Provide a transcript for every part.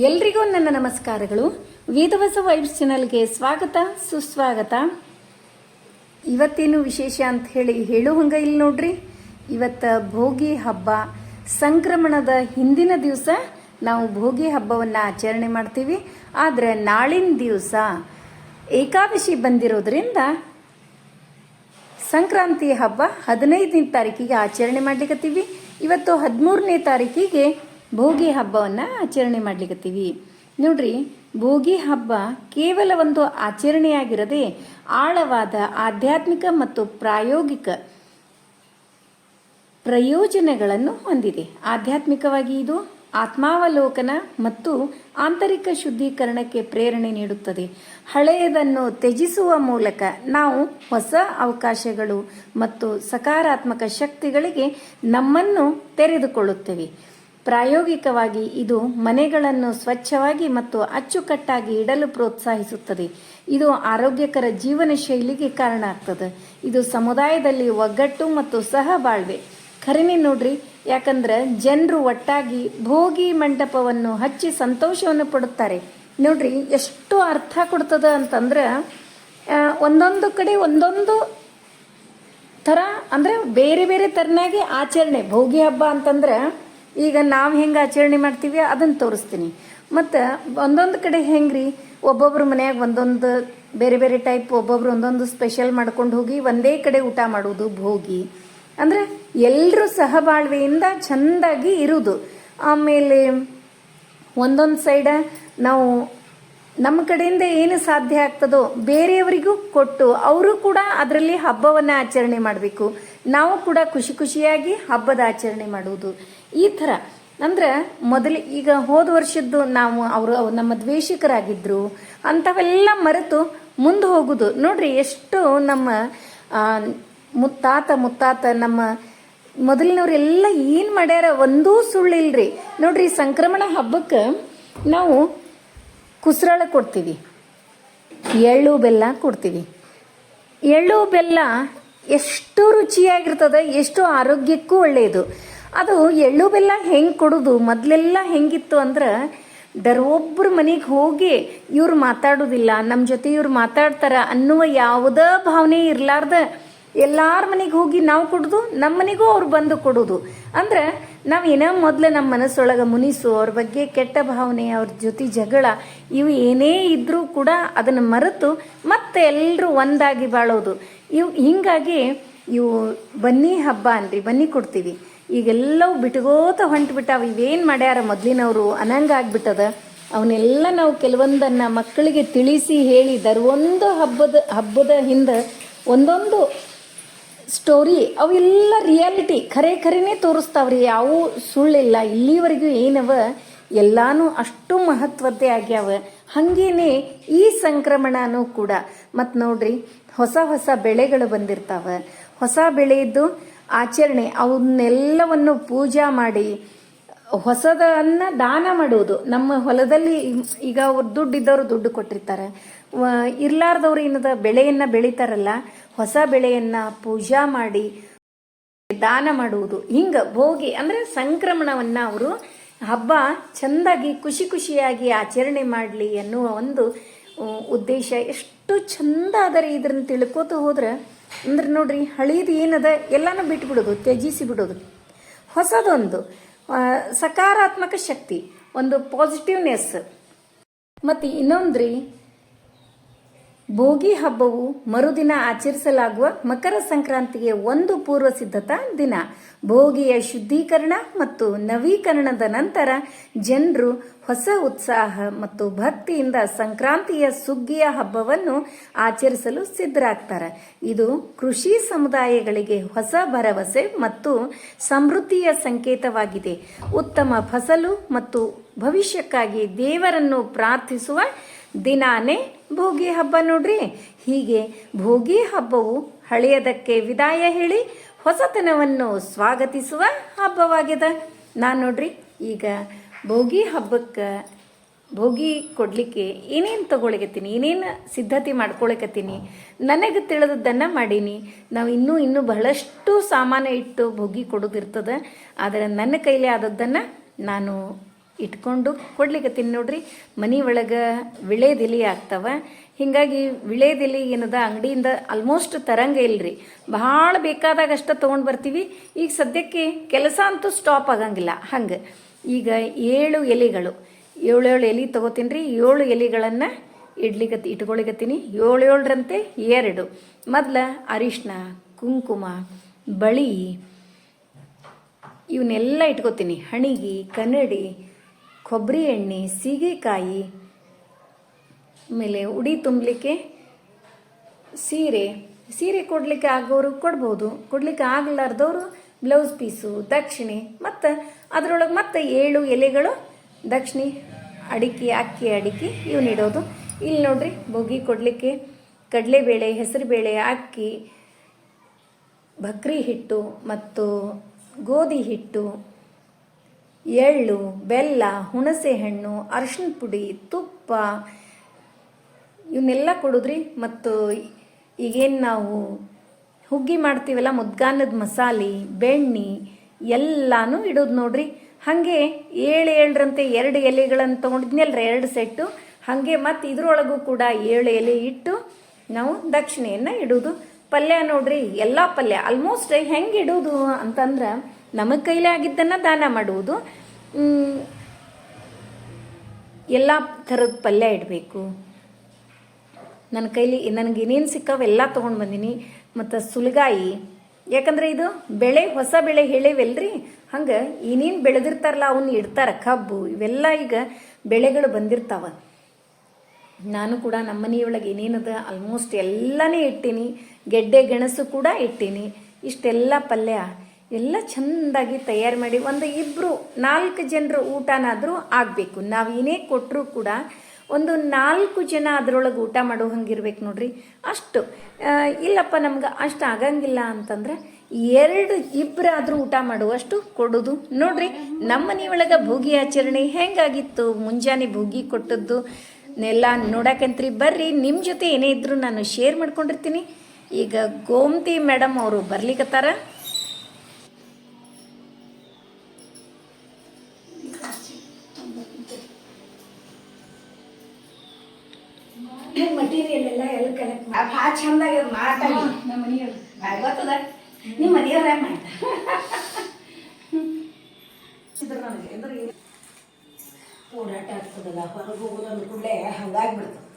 ಎಲ್ರಿಗೂ ನನ್ನ ನಮಸ್ಕಾರಗಳು. ವೇದವಸ ವೈಬ್ಸ್ ಚಾನಲ್ಗೆ ಸ್ವಾಗತ, ಸುಸ್ವಾಗತ. ಇವತ್ತೇನು ವಿಶೇಷ ಅಂತ ಹೇಳಿ ಹೇಳು ಹಂಗ ಇಲ್ಲಿ ನೋಡ್ರಿ. ಇವತ್ತ ಭೋಗಿ ಹಬ್ಬ. ಸಂಕ್ರಮಣದ ಹಿಂದಿನ ದಿವಸ ನಾವು ಭೋಗಿ ಹಬ್ಬವನ್ನು ಆಚರಣೆ ಮಾಡ್ತೀವಿ. ಆದರೆ ನಾಳಿನ ದಿವಸ ಏಕಾದಶಿ ಬಂದಿರೋದ್ರಿಂದ ಸಂಕ್ರಾಂತಿ ಹಬ್ಬ ಹದಿನೈದನೇ ತಾರೀಕಿಗೆ ಆಚರಣೆ ಮಾಡ್ಲಿಕತ್ತೀವಿ. ಇವತ್ತು ಹದಿಮೂರನೇ ತಾರೀಕಿಗೆ ಭೋಗಿ ಹಬ್ಬವನ್ನು ಆಚರಣೆ ಮಾಡ್ಲಿಕತ್ತೀವಿ. ನೋಡ್ರಿ, ಭೋಗಿ ಹಬ್ಬ ಕೇವಲ ಒಂದು ಆಚರಣೆಯಾಗಿರದೆ ಆಳವಾದ ಆಧ್ಯಾತ್ಮಿಕ ಮತ್ತು ಪ್ರಾಯೋಗಿಕ ಪ್ರಯೋಜನಗಳನ್ನು ಹೊಂದಿದೆ. ಆಧ್ಯಾತ್ಮಿಕವಾಗಿ ಇದು ಆತ್ಮಾವಲೋಕನ ಮತ್ತು ಆಂತರಿಕ ಶುದ್ಧೀಕರಣಕ್ಕೆ ಪ್ರೇರಣೆ ನೀಡುತ್ತದೆ. ಹಳೆಯದನ್ನು ತ್ಯಜಿಸುವ ಮೂಲಕ ನಾವು ಹೊಸ ಅವಕಾಶಗಳು ಮತ್ತು ಸಕಾರಾತ್ಮಕ ಶಕ್ತಿಗಳಿಗೆ ನಮ್ಮನ್ನು ತೆರೆದುಕೊಳ್ಳುತ್ತೇವೆ. ಪ್ರಾಯೋಗಿಕವಾಗಿ ಇದು ಮನೆಗಳನ್ನು ಸ್ವಚ್ಛವಾಗಿ ಮತ್ತು ಅಚ್ಚುಕಟ್ಟಾಗಿ ಇಡಲು ಪ್ರೋತ್ಸಾಹಿಸುತ್ತದೆ. ಇದು ಆರೋಗ್ಯಕರ ಜೀವನ ಶೈಲಿಗೆ ಕಾರಣ ಆಗ್ತದೆ. ಇದು ಸಮುದಾಯದಲ್ಲಿ ಒಗ್ಗಟ್ಟು ಮತ್ತು ಸಹಬಾಳ್ವೆ. ಖರೇನೆ ನೋಡ್ರಿ, ಯಾಕಂದ್ರೆ ಜನರು ಒಟ್ಟಾಗಿ ಭೋಗಿ ಮಂಟಪವನ್ನು ಹಚ್ಚಿ ಸಂತೋಷವನ್ನು ಪಡುತ್ತಾರೆ. ನೋಡ್ರಿ, ಎಷ್ಟು ಅರ್ಥ ಕೊಡ್ತದ ಅಂತಂದ್ರೆ ಒಂದೊಂದು ಕಡೆ ಒಂದೊಂದು ಥರ, ಅಂದ್ರೆ ಬೇರೆ ಬೇರೆ ಥರನಾಗಿ ಆಚರಣೆ. ಭೋಗಿ ಹಬ್ಬ ಅಂತಂದ್ರೆ ಈಗ ನಾವು ಹೆಂಗೆ ಆಚರಣೆ ಮಾಡ್ತೀವಿ ಅದನ್ನು ತೋರಿಸ್ತೀನಿ. ಮತ್ತು ಒಂದೊಂದು ಕಡೆ ಹೆಂಗ್ರಿ, ಒಬ್ಬೊಬ್ರು ಮನೆಯಾಗ ಒಂದೊಂದು ಬೇರೆ ಬೇರೆ ಟೈಪ್ ಒಬ್ಬೊಬ್ರು ಒಂದೊಂದು ಸ್ಪೆಷಲ್ ಮಾಡ್ಕೊಂಡು ಹೋಗಿ ಒಂದೇ ಕಡೆ ಊಟ ಮಾಡೋದು, ಭೋಗಿ. ಅಂದರೆ ಎಲ್ಲರೂ ಸಹಬಾಳ್ವೆಯಿಂದ ಚೆಂದಾಗಿ ಇರುವುದು ಆಮೇಲೆ ಒಂದೊಂದು ಸೈಡ ನಾವು ನಮ್ಮ ಕಡೆಯಿಂದ ಏನು ಸಾಧ್ಯ ಆಗ್ತದೋ ಬೇರೆಯವರಿಗೂ ಕೊಟ್ಟು ಅವರು ಕೂಡ ಅದರಲ್ಲಿ ಹಬ್ಬವನ್ನು ಆಚರಣೆ ಮಾಡಬೇಕು. ನಾವು ಕೂಡ ಖುಷಿ ಖುಷಿಯಾಗಿ ಹಬ್ಬದ ಆಚರಣೆ ಮಾಡುವುದು. ಈ ಥರ. ಅಂದ್ರೆ ಮೊದಲು ಈಗ ಹೋದ ವರ್ಷದ್ದು ನಾವು ಅವರು ನಮ್ಮ ದ್ವೇಷಿಕರಾಗಿದ್ದರು ಅಂಥವೆಲ್ಲ ಮರೆತು ಮುಂದೆ ಹೋಗೋದು. ನೋಡ್ರಿ ಎಷ್ಟು ನಮ್ಮ ಮುತ್ತಾತ ಮುತ್ತಾತ, ನಮ್ಮ ಮೊದಲಿನವರೆಲ್ಲ ಏನು ಮಾಡ್ಯಾರ? ಒಂದೂ ಸುಳ್ಳಿಲ್ರಿ. ನೋಡ್ರಿ ಸಂಕ್ರಮಣ ಹಬ್ಬಕ್ಕೆ ನಾವು ಕುಸ್ರಾಳ ಕೊಡ್ತೀವಿ. ಎಳ್ಳು, ಬೆಲ್ಲ ಕೊಡ್ತೀವಿ. ಎಳ್ಳು, ಬೆಲ್ಲ ಎಷ್ಟು ರುಚಿಯಾಗಿರ್ತದೆ, ಎಷ್ಟು ಆರೋಗ್ಯಕ್ಕೂ ಒಳ್ಳೆಯದು ಅದು ಎಳ್ಳು ಬೆಲ್ಲ ಹೆಂಗೆ ಕೊಡೋದು? ಮೊದಲೆಲ್ಲ ಹೆಂಗಿತ್ತು ಅಂದ್ರೆ ದರೊಬ್ಬರ ಮನೆಗೆ ಹೋಗಿ ಇವ್ರು ಮಾತಾಡೋದಿಲ್ಲ ನಮ್ಮ ಜೊತೆ ಇವ್ರು ಮಾತಾಡ್ತಾರ ಅನ್ನುವ ಯಾವುದೇ ಭಾವನೆ ಇರಲಾರ್ದ. ಎಲ್ಲಾರ ಮನೆಗೆ ಹೋಗಿ ನಾವು ಕೊಡೋದು ನಮ್ಮ ಮನೆಗೂ ಅವ್ರು ಬಂದು ಕೊಡೋದು. ಅಂದ್ರೆ ನಾವು ಏನೋ ಮೊದಲು ನಮ್ಮ ಮನಸ್ಸೊಳಗೆ ಮುನಿಸು, ಅವ್ರ ಬಗ್ಗೆ ಕೆಟ್ಟ ಭಾವನೆ, ಅವ್ರ ಜೊತೆ ಜಗಳ, ಇವು ಏನೇ ಇದ್ರೂ ಕೂಡ ಅದನ್ನು ಮರೆತು ಮತ್ತೆ ಎಲ್ಲರೂ ಒಂದಾಗಿ ಬಾಳೋದು. ಇವು ಹಿಂಗಾಗಿ ಇವು ಬನ್ನಿ ಹಬ್ಬ ಅನ್ರಿ, ಬನ್ನಿ ಕೊಡ್ತೀವಿ. ಈಗೆಲ್ಲವೂ ಬಿಟ್ಕೋತ ಹೊಂಟ್ಬಿಟ್ಟಾವ. ಇವೇನು ಮಾಡ್ಯಾರ? ಮೊದಲಿನವರು ಅನಂಗ ಆಗ್ಬಿಟ್ಟದ. ಅವನ್ನೆಲ್ಲ ನಾವು ಕೆಲವೊಂದನ್ನು ಮಕ್ಕಳಿಗೆ ತಿಳಿಸಿ ಹೇಳಿ ಒಂದು ಹಬ್ಬದ ಹಬ್ಬದ ಹಿಂದೆ ಒಂದೊಂದು ಸ್ಟೋರಿ ಅವೆಲ್ಲ ರಿಯಾಲಿಟಿ ಖರೆ ಖರೇನೆ ತೋರಿಸ್ತಾವ್ರಿ. ಯಾವ ಸುಳ್ಳಿಲ್ಲ. ಇಲ್ಲಿವರೆಗೂ ಏನವ? ಎಲ್ಲಾನು ಅಷ್ಟು ಮಹತ್ವದ್ದೇ ಆಗ್ಯಾವ. ಹಾಗೇನೆ ಈ ಸಂಕ್ರಮಣನೂ ಕೂಡ. ಮತ್ತು ನೋಡ್ರಿ, ಹೊಸ ಹೊಸ ಬೆಳೆಗಳು ಬಂದಿರ್ತಾವ. ಹೊಸ ಬೆಳೆಯದ್ದು ಆಚರಣೆ, ಅವನ್ನೆಲ್ಲವನ್ನು ಪೂಜಾ ಮಾಡಿ, ಹೊಸದನ್ನ ದಾನ ಮಾಡುವುದು. ನಮ್ಮ ಹೊಲದಲ್ಲಿ ಈಗ ಅವ್ರು ದುಡ್ಡು ಇದ್ದವರು ದುಡ್ಡು ಕೊಟ್ಟಿರ್ತಾರೆ. ಇರ್ಲಾರ್ದವ್ರು ಏನದ ಬೆಳೆಯನ್ನ ಬೆಳಿತಾರಲ್ಲ, ಹೊಸ ಬೆಳೆಯನ್ನ ಪೂಜಾ ಮಾಡಿ, ದಾನ ಮಾಡುವುದು. ಹಿಂಗೆ ಭೋಗಿ, ಅಂದ್ರೆ ಸಂಕ್ರಮಣವನ್ನ ಅವರು ಹಬ್ಬ ಚಂದಾಗಿ, ಖುಷಿ ಖುಷಿಯಾಗಿ ಆಚರಣೆ ಮಾಡಲಿ ಅನ್ನುವ ಒಂದು ಉದ್ದೇಶ. ಎಷ್ಟು ಚಂದ ಅದರಿ ಇದ್ರನ್ನ ತಿಳ್ಕೋತ ಹೋದ್ರೆ ಅಂದ್ರೆ ನೋಡ್ರಿ, ಹಳೀದು ಏನದ, ಎಲ್ಲಾನು ಬಿಟ್ಬಿಡೋದು, ತ್ಯಜಿಸಿ ಬಿಡೋದು. ಹೊಸದೊಂದು ಸಕಾರಾತ್ಮಕ ಶಕ್ತಿ, ಒಂದು ಪಾಸಿಟಿವ್ನೆಸ್ ಮತ್ತು ಇನ್ನೊಂದ್ರಿ ಭೋಗಿ ಹಬ್ಬವು ಮರುದಿನ ಆಚರಿಸಲಾಗುವ ಮಕರ ಸಂಕ್ರಾಂತಿಗೆ ಒಂದು ಪೂರ್ವ ಸಿದ್ಧತಾ ದಿನ. ಭೋಗಿಯ ಶುದ್ಧೀಕರಣ ಮತ್ತು ನವೀಕರಣದ ನಂತರ ಜನರು ಹೊಸ ಉತ್ಸಾಹ ಮತ್ತು ಭಕ್ತಿಯಿಂದ ಸಂಕ್ರಾಂತಿಯ ಸುಗ್ಗಿಯ ಹಬ್ಬವನ್ನು ಆಚರಿಸಲು ಸಿದ್ಧರಾಗ್ತಾರೆ. ಇದು ಕೃಷಿ ಸಮುದಾಯಗಳಿಗೆ ಹೊಸ ಭರವಸೆ ಮತ್ತು ಸಮೃದ್ಧಿಯ ಸಂಕೇತವಾಗಿದೆ. ಉತ್ತಮ ಫಸಲು ಮತ್ತು ಭವಿಷ್ಯಕ್ಕಾಗಿ ದೇವರನ್ನು ಪ್ರಾರ್ಥಿಸುವ ದಿನಾನೇ ಭೋಗಿ ಹಬ್ಬ ನೋಡ್ರಿ. ಹೀಗೆ ಭೋಗಿ ಹಬ್ಬವು ಹಳೆಯದಕ್ಕೆ ವಿದಾಯ ಹೇಳಿ ಹೊಸತನವನ್ನು ಸ್ವಾಗತಿಸುವ ಹಬ್ಬವಾಗಿದೆ. ನಾನು ನೋಡ್ರಿ, ಈಗ ಭೋಗಿ ಹಬ್ಬಕ್ಕೆ ಭೋಗಿ ಕೊಡಲಿಕ್ಕೆ ಏನೇನು ತಗೊಳಿಕತ್ತೀನಿ, ಏನೇನು ಸಿದ್ಧತೆ ಮಾಡ್ಕೊಳಕತ್ತೀನಿ, ನನಗೆ ತಿಳಿದದ್ದನ್ನು ಮಾಡೀನಿ. ನಾವು ಇನ್ನೂ ಇನ್ನೂ ಬಹಳಷ್ಟು ಸಾಮಾನು ಇಟ್ಟು ಭೋಗಿ ಕೊಡೋದಿರ್ತದೆ, ಆದರೆ ನನ್ನ ಕೈಲಿ ಆದದ್ದನ್ನು ನಾನು ಇಟ್ಕೊಂಡು ಕೊಡ್ಲಿಕತ್ತೀನಿ ನೋಡ್ರಿ, ಮನೆ ಒಳಗೆ ವಿಳೆದೆಲೆ ಆಗ್ತಾವ. ಹೀಗಾಗಿ ವಿಳೆದೆಲೆ ಏನದ ಅಂಗಡಿಯಿಂದ ಆಲ್ಮೋಸ್ಟ್ ತರಂಗ ಇಲ್ರಿ. ಭಾಳ ಬೇಕಾದಾಗ ಅಷ್ಟ ತೊಗೊಂಡು ಬರ್ತೀವಿ. ಈಗ ಸದ್ಯಕ್ಕೆ ಕೆಲಸ ಅಂತೂ ಸ್ಟಾಪ್ ಆಗಂಗಿಲ್ಲ. ಹಂಗೆ. ಈಗ ಏಳು ಎಲೆಗಳು. ಏಳೇಳು ಎಲೆ ತೊಗೋತೀನಿ ರೀ ಏಳು ಎಲೆಗಳನ್ನು ಇಡ್ಲಿಕ್ಕೆ ಇಟ್ಕೊಳಿಕತ್ತೀನಿ. ಏಳು ಏಳರಂತೆ ಎರಡು. ಮೊದಲ ಅರಿಶಿನ ಕುಂಕುಮ, ಬಳಿ. ಇವನ್ನೆಲ್ಲ ಇಟ್ಕೋತೀನಿ. ಹಣಿಗೆ, ಕನ್ನಡಿ ಕೊಬ್ಬರಿ ಎಣ್ಣೆ, ಸೀಗೆಕಾಯಿ ಆಮೇಲೆ ಉಡಿ ತುಂಬಲಿಕ್ಕೆ ಸೀರೆ. ಸೀರೆ ಕೊಡಲಿಕ್ಕೆ ಆಗೋರು ಕೊಡ್ಬೋದು. ಕೊಡಲಿಕ್ಕೆ ಆಗಲಾರ್ದವರು ಬ್ಲೌಸ್ ಪೀಸು ದಕ್ಷಿಣೆ, ಮತ್ತು ಅದರೊಳಗೆ ಮತ್ತೆ ಏಳು ಎಲೆಗಳು ದಕ್ಷಿಣೆ ಅಡಿಕೆ, ಅಕ್ಕಿ ಅಡಿಕೆ ಇವನ್ನಿಡೋದು ಇಲ್ಲಿ ನೋಡ್ರಿ ಬೊಗಿ ಕೊಡಲಿಕ್ಕೆ ಕಡಲೆಬೇಳೆ, ಹೆಸರುಬೇಳೆ, ಅಕ್ಕಿ, ಬಕ್ರಿ ಹಿಟ್ಟು ಮತ್ತು ಗೋಧಿ ಹಿಟ್ಟು. ಎಳ್ಳು, ಬೆಲ್ಲ, ಹುಣಸೆ ಹಣ್ಣು ಅರಿಶಿನ ಪುಡಿ, ತುಪ್ಪ, ಇವನ್ನೆಲ್ಲ ಕೊಡೋದ್ರಿ. ಮತ್ತು ಈಗೇನು ನಾವು ಹುಗ್ಗಿ ಮಾಡ್ತೀವಲ್ಲ ಮುದ್ಗಾನದ ಮಸಾಲೆ, ಬೆಣ್ಣೆ, ಎಲ್ಲನೂ ಇಡೋದು ನೋಡ್ರಿ. ಹಾಗೆ ಏಳು ಏಳರಂತೆ ಎರಡು ಎಲೆಗಳನ್ನು ತೊಗೊಂಡಿದ್ನಲ್ರ, ಎರಡು ಸೆಟ್ಟು. ಹಾಗೆ ಮತ್ತು ಇದ್ರೊಳಗೂ ಕೂಡ ಏಳು ಎಲೆ ಇಟ್ಟು ನಾವು ದಕ್ಷಿಣೆಯನ್ನು ಇಡೋದು. ಪಲ್ಯ ನೋಡ್ರಿ, ಎಲ್ಲ ಪಲ್ಯ ಆಲ್ಮೋಸ್ಟ್ ಹೆಂಗೆ ಇಡೋದು ಅಂತಂದ್ರೆ ನಮಗೆ ಕೈಲೇ ಆಗಿದ್ದನ್ನು ದಾನ ಮಾಡುವುದು. ಎಲ್ಲ ಥರದ ಪಲ್ಯ ಇಡಬೇಕು. ನನ್ನ ಕೈಲಿ ನನಗೆ ಏನೇನು ಸಿಕ್ಕಾವೆಲ್ಲ ತೊಗೊಂಡು ಬಂದೀನಿ. ಮತ್ತು ಸುಲಗಾಯಿ, ಯಾಕಂದ್ರೆ ಇದು ಬೆಳೆ, ಹೊಸ ಬೆಳೆ ಹೇಳೇವಲ್ರಿ? ಹಂಗೆ ಏನೇನು ಬೆಳೆದಿರ್ತಾರಲ್ಲ ಅವನ್ನ ಇಡ್ತಾರೆ ಕಬ್ಬು, ಇವೆಲ್ಲ ಈಗ ಬೆಳೆಗಳು ಬಂದಿರ್ತಾವ. ನಾನು ಕೂಡ ನಮ್ಮ ಮನೆಯೊಳಗೆ ಏನೇನದ ಆಲ್ಮೋಸ್ಟ್ ಎಲ್ಲನೇ ಇಟ್ಟೀನಿ. ಗೆಡ್ಡೆ, ಗೆಣಸು ಕೂಡ ಇಟ್ಟೀನಿ. ಇಷ್ಟೆಲ್ಲ ಪಲ್ಯ. ಎಲ್ಲ ಚೆಂದಾಗಿ ತಯಾರು ಮಾಡಿ ಒಂದು ಇಬ್ಬರು ನಾಲ್ಕು ಜನರು ಊಟನಾದರೂ ಆಗಬೇಕು. ನಾವು ಏನೇ ಕೊಟ್ಟರೂ ಕೂಡ ಒಂದು ನಾಲ್ಕು ಜನ ಅದರೊಳಗೆ ಊಟ ಮಾಡೋ ಹಂಗಿರ್ಬೇಕು ನೋಡ್ರಿ. ಅಷ್ಟು. ಇಲ್ಲಪ್ಪ ನಮ್ಗೆ ಅಷ್ಟು ಆಗಂಗಿಲ್ಲ ಅಂತಂದ್ರೆ ಎರಡು ಇಬ್ಬರಾದರೂ ಊಟ ಮಾಡುವಷ್ಟು ಕೊಡೋದು. ನೋಡ್ರಿ ನಮ್ಮ ಮನೆಯೊಳಗೆ ಭೋಗಿ ಆಚರಣೆ ಹೆಂಗಾಗಿತ್ತು? ಮುಂಜಾನೆ ಭೋಗಿ ಕೊಟ್ಟದ್ದು ಎಲ್ಲ ನೋಡಕಂತ್ರಿ. ಬರ್ರಿ ನಿಮ್ಮ ಜೊತೆ ಏನೇ ಇದ್ದರೂ ನಾನು ಶೇರ್ ಮಾಡ್ಕೊಂಡಿರ್ತೀನಿ. ಈಗ ಗೋಮತಿ ಮೇಡಮ್ ಅವರು ಬರ್ಲಿಕತ್ತಾರ. ಭಾಳ ಚಂದಾಗ್ಯದ ಮಾತಾಡಿ. ನಮ್ಮ ಮನೆಯೊಳಗೆ ಗೊತ್ತದ? ನಿಮ್ಮ ಮನೆಯವ್ರ ಮಾಡ್ದ ನನಗೆ ಅಂದ್ರೆ ಓಡಾಟ ಆಗ್ತದಲ್ಲ? ಹೊರಗೆ ಹೋಗೋದು ಅಂದ ಕೂಡಲೇ ಹಂಗಾಗ್ಬಿಡ್ತದೆ ಏಳು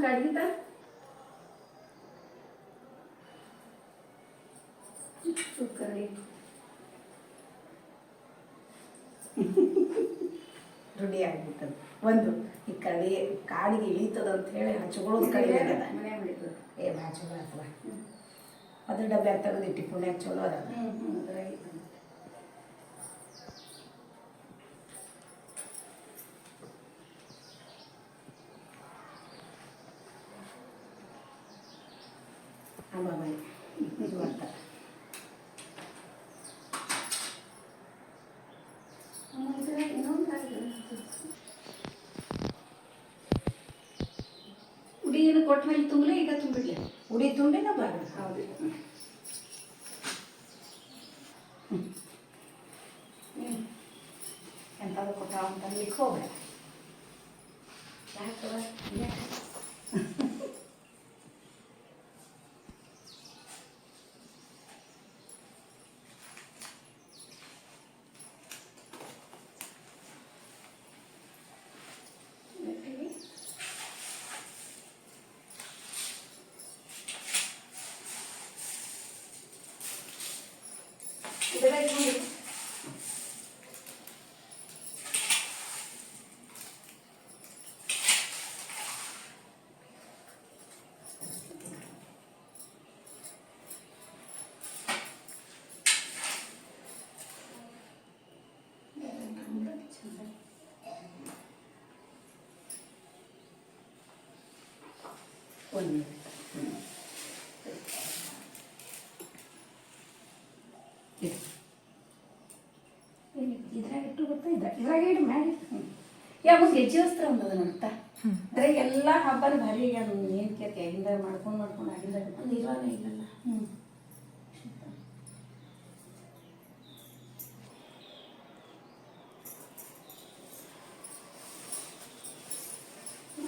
ಅಮ್ಮ ಕಡ್ಗಿತ ಕರಡಿ ರೂಢಿ ಆಗ್ಬಿಟ್ಟದ ಒಂದು ಈ ಕಡೆ ಕಾಡಿಗೆ ಇಳಿತದ ಅಂತ ಹೇಳಿ ಹಚ್ಕೊಳ್ಳೋದು ಕಡಿಮೆ ಆಗ್ಯದ ಏ ಚಲೋ ಆಗ್ತದ ಅದ್ರ ಡಬ್ಬೆ ತೆಗೆದಿಟ್ಟು ಪುಣ್ಯ ಚಲೋ ಅದ ಹ್ಞೂ ಹ್ಞೂ ಅದ್ರಾಗಿತ್ತು ಅಂಬಾಬಾಯಿ ಇದು ಅಂತ ಉಡಿ ಏನು ಕೊಟ್ಟ ಮೇಲೆ ತುಂಬಲೇ ಈಗ ತುಂಬಿಡ್ಲಿ ಉಡಿ ತುಂಬಿನ ಬಾರ ಹೌದು. ಎಂಥದ್ದು ಕೊಟ್ಟಾವ ಅಂತ ಅನ್ಲಿಕ್ಕೆ ಹೋಗ್ಬೇಡ. ಯಾಕವ ಯಾಕೆ? demek bu 언니. ಇದ್ರಾಗ ಇಟ್ಟು ಗೊತ್ತಾ ಮಾಡಿ ಅಂತ ಎಲ್ಲ ಭಾರಿ ಈಗ ಏನು ಮಾಡ್ಕೊಂಡು ಮಾಡ್ಕೊಂಡು ಆಗಿಂದ ಹ್ಮ್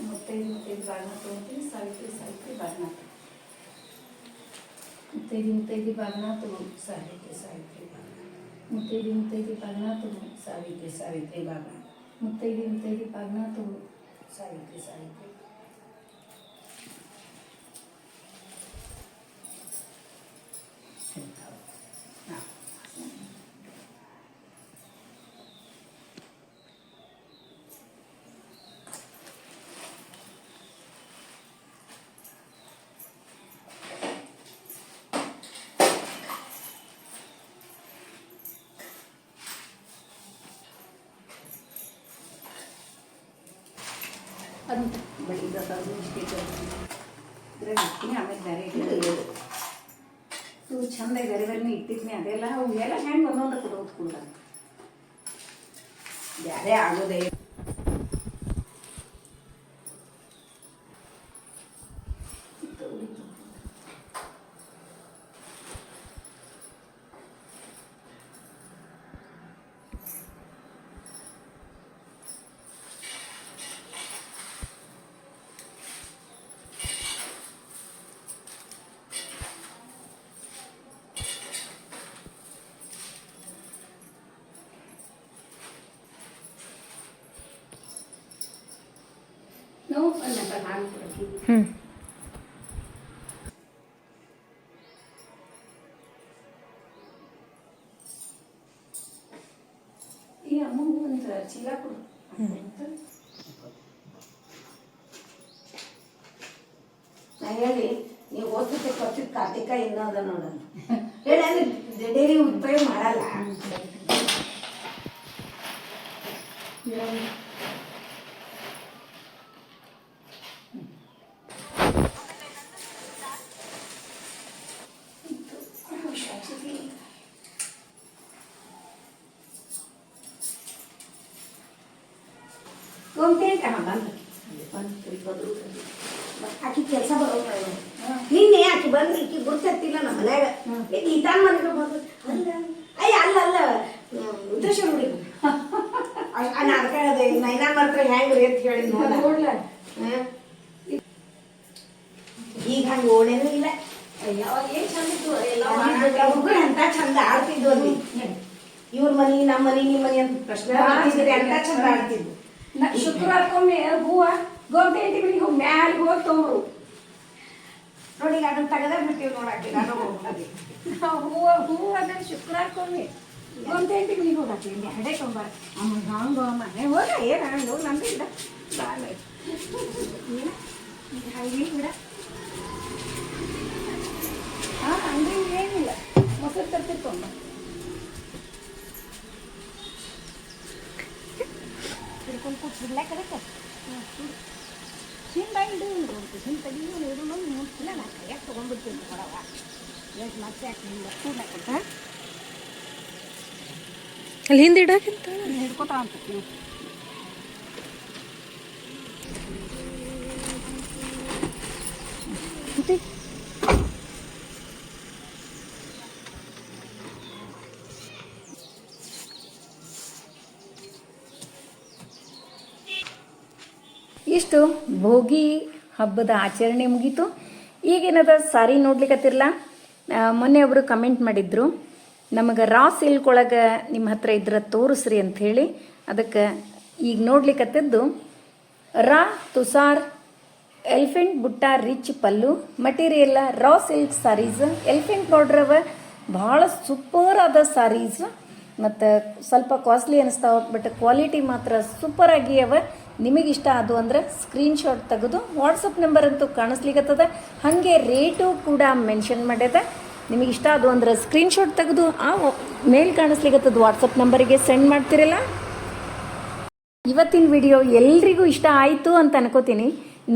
ಮುತ್ತೈದು ಮತ್ತೆ ಬಾಗಿನ ತೊಗೊಳ್ತೀನಿ ಸಾವಿತ್ರಿ ಸಾವಿತ್ರಿ ಬಾಗಿನ ಮುತ್ತೈದು ಮುತ್ತೈದು ಬಾಗಿನ ತಗೋ ಸಾವಿತ್ರಿ ಸಾವಿತ್ರಿ ಬಾಗಿನ ಮುತ್ತೈದು ಮುತ್ತೈದು ಬಾಗಿನ ತಗೋ ಸಾವಿತ್ರಿ ಸಾವಿತ್ರಿ ಬಾಗಿನ ಮುತ್ತೈದು ಮುತ್ತೈದು ಬಾಗಿನ ತಗೋ ಸಾವಿತ್ರಿ ಸಾವಿತ್ರಿ ಹಾಂ ಅದು ಬಡಿದ ತಂದು ಇಷ್ಟೇ ಇದ್ರಾಗ ಇಡ್ತೀನಿ ಆಮೇಲೆ ಬೇರೆ ಇದು ಇಡ್ತೀನಿ ಇದು ಇವು ಚಂದ ಬೇರೆ ಬೇರೆ ಇಟ್ಟಿದ್ನಿ ಅದೆಲ್ಲ ಅವು ಎಲ್ಲ ಹೆಂಗೆ ಒಂದೊಂದು ಕೊಡೋದು ಕೂಡ ಯಾರೇ ಆಗೋದೇ ನೋವು ಅಲ್ಲ ಹಾಲು ಕೊಡಕ್ಕೆ ಹ್ಞೂ ಈ ನಾ ಹೇಳಿ ನೀವು ಓದ್ತಿದ್ದೆ ಕೊಟ್ಟಿದ್ದ ಕಾರ್ತಿಕ ಇನ್ನೂ ಅದ ನೋಡೋಣ. ಹೇಳಿ ಅಂದ್ರೆ ಡೈಲಿ ಉಪಯೋಗ ಮಾಡಲ್ಲ ಗೋಮತಿ ಅಂತ ಹಾಂ ಬಂದು ಬಂದು ಇಬ್ಬರು ಆಕಿ ಕೆಲಸ ಬರೋಲ್ಲ ನಿನ್ನೆ ಆಕಿ ಬಂದು ಈಕಿ ಗುರ್ತತ್ತಿಲ್ಲ ನಮ್ಮ ಮನ್ಯಾಗ ಈಗ ಈತಾನ್ ಮನೆಗೆ ಬಂದು ಅಲ್ಲ ಅಯ್ಯ ಅಲ್ಲ ಅಲ್ಲ ಉದ್ದೇಶ ನೋಡಿ ನಾ ಅದಕ್ಕೆ ಹೇಳಿದೆ ಮಾತ್ರ ಹೆಂಗ್ರಿ ಅಂತ ಹೇಳಿ ನೋಡ ನೋಡ್ಲ? ಈಗ ಹ್ಯಾಂಗ್ ಓಣೇನೂ ಇಲ್ಲ. ಹುಡುಗರು ಅಂತ ಚಂದ ಆಡ್ತಿದ್ವು ಅಲ್ಲಿ. ಇವ್ರ ಮನಿ ನಮ್ಮ ಮನಿ ನಿಮ್ಮ ಮನಿ ಅಂತ ಪ್ರಶ್ನೆ ಅಂತ ಚಂದ ಆಡ್ತಿದ್ವು. ಶುಕ್ರವಾರಕ್ಕೊಮ್ಮೆ ಹೂವ ಐತಿ ಮನೆಗೆ ಹೋಗಿ ಮ್ಯಾಲೆ ಹೋಗಿ ತೊಗೊಂಡ್ರು. ನೋಡಿ ಅದನ್ನ ತೆಗೆದ ಬಿಟ್ಟಿವಿ ನೋಡಕ್ಕೆ ನಾನು. ಹೂವ ಹೂವು ಅದನ್ನ ಶುಕ್ರವಾರಕ್ಕೊಮ್ಮೆ. ಗೋಮತಿ ಐತಿ ಮನೆಗೆ ಹೋಗಾಕಿ ಇಲ್ಲಿ ಹಡೆ ತೊಂಬಾರ ಅಮ್ಮ ಹಂಗ ಮನೆ ಹೋಗ ಏನು ಹಂಗು ನಂದು ಇಲ್ಲ ಬಾಳ ಹಂಗೆ ಬಿಡ ಹಾಂ ಹಂಗೆ ಏನಿಲ್ಲ ಮೊಸರು ತರ್ತಿರ್ಕೊಂಬ ಹಿಡ್ಕೊಂಡು ಕೂತ್ಬಿಡ್ಲ ಕರೆಕ್ಟ್ ಹಿಂದ ಹಿಂಡು ಉಂಟು ಹಿಂದೆ ತೆಗಿಯು ನೀರು ಮುಟ್ಟಿಲ್ಲ ನಾ ಕೈಯಾಗ ತೊಗೊಂಡ್ಬಿಡ್ತೀನಿ ಕೊಡವ ಎಷ್ಟು ಮತ್ತೆ ಯಾಕೆ ಹಿಂಗೆ ಕೂಡ್ಲಕ್ಕ ಅಲ್ಲಿ ಹಿಂದೆ ಇಡಕ್ಕಿಂತ ಇಷ್ಟು ಭೋಗಿ ಹಬ್ಬದ ಆಚರಣೆ ಮುಗೀತು. ಈಗೇನದ ಸಾರಿ ನೋಡ್ಲಿಕ್ಕತ್ತಿರಲ್ಲ ಮೊನ್ನೆ ಒಬ್ರು ಕಮೆಂಟ್ ಮಾಡಿದ್ರು. ನಮಗೆ ರಾ ಸಿಲ್ಕ್ ಒಳಗೆ ನಿಮ್ಮ ಹತ್ರ ಇದ್ರೆ ತೋರಿಸ್ರಿ ಹೇಳಿ ಅದಕ್ಕೆ ಈಗ ನೋಡ್ಲಿಕ್ಕತ್ತಿದ್ದು raw, tussar, elephant, butta, rich, pallu, material, raw silk sarees, elephant ಬಾರ್ಡ್ರವ ಭಾಳ ಸೂಪರ್ ಆದ ಸಾರೀಸ್. ಮತ್ತು ಸ್ವಲ್ಪ ಕಾಸ್ಟ್ಲಿ ಅನಿಸ್ತಾವ, ಬಟ್ ಕ್ವಾಲಿಟಿ ಮಾತ್ರ ಸೂಪರ್ ಆಗಿ ಅವ. ನಿಮಗೆ ಇಷ್ಟ ಅದು ಅಂದ್ರೆ ಸ್ಕ್ರೀನ್ಶಾಟ್ ತೆಗೆದು ವಾಟ್ಸಪ್ ನಂಬರ್ ಅಂತೂ ಕಾಣಿಸ್ಲಿಕ್ಕತ್ತದ ಹಾಗೆ ರೇಟು ಕೂಡ ಮೆನ್ಷನ್ ಮಾಡ್ಯದ. ನಿಮಗೆ ಇಷ್ಟ ಅದು ಅಂದ್ರೆ ಸ್ಕ್ರೀನ್ಶಾಟ್ ತೆಗೆದು ಆ ಮೇಲ್ ಕಾಣಿಸ್ಲಿಕ್ಕತ್ತದ ವಾಟ್ಸಪ್ ನಂಬರಿಗೆ ಸೆಂಡ್ ಮಾಡ್ತಿರಲ್ಲ? ಇವತ್ತಿನ ವಿಡಿಯೋ ಎಲ್ರಿಗೂ ಇಷ್ಟ ಆಯಿತು ಅಂತ ಅನ್ಕೋತೀನಿ.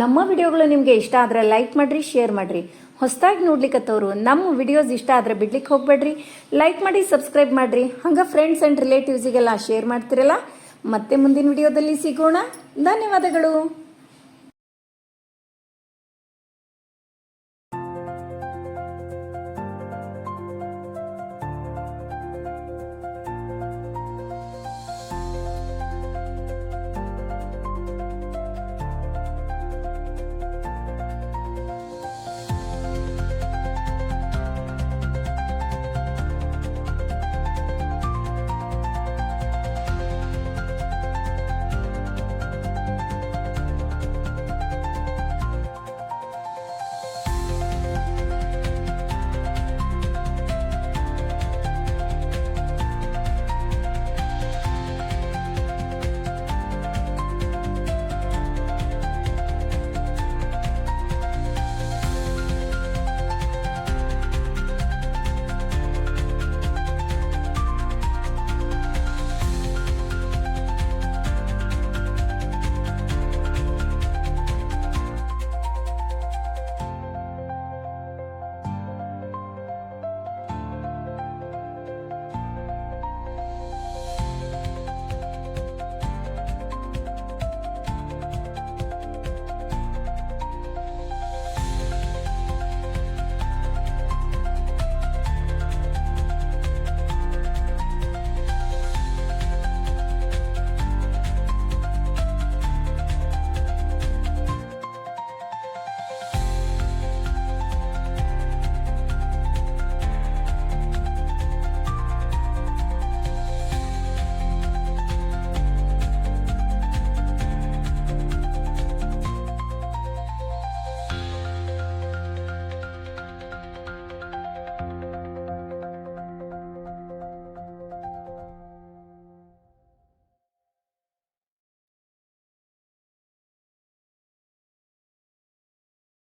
ನಮ್ಮ ವಿಡಿಯೋಗಳು ನಿಮಗೆ ಇಷ್ಟ ಆದರೆ ಲೈಕ್ ಮಾಡಿರಿ ಶೇರ್ ಮಾಡಿರಿ. ಹೊಸದಾಗಿ ನೋಡ್ಲಿಕ್ಕತ್ತವರು ನಮ್ಮ ವಿಡಿಯೋಸ್ ಇಷ್ಟ ಆದರೆ ಬಿಡ್ಲಿಕ್ಕೆ ಹೋಗ್ಬೇಡ್ರಿ. ಲೈಕ್ ಮಾಡಿ ಸಬ್ಸ್ಕ್ರೈಬ್ ಮಾಡಿರಿ. ಹಂಗೆ ಫ್ರೆಂಡ್ಸ್ ಆ್ಯಂಡ್ ರಿಲೇಟಿವ್ಸಿಗೆಲ್ಲ ಶೇರ್ ಮಾಡ್ತಿರಲ್ಲ? ಮತ್ತೆ ಮುಂದಿನ ವಿಡಿಯೋದಲ್ಲಿ ಸಿಗೋಣ. ಧನ್ಯವಾದಗಳು.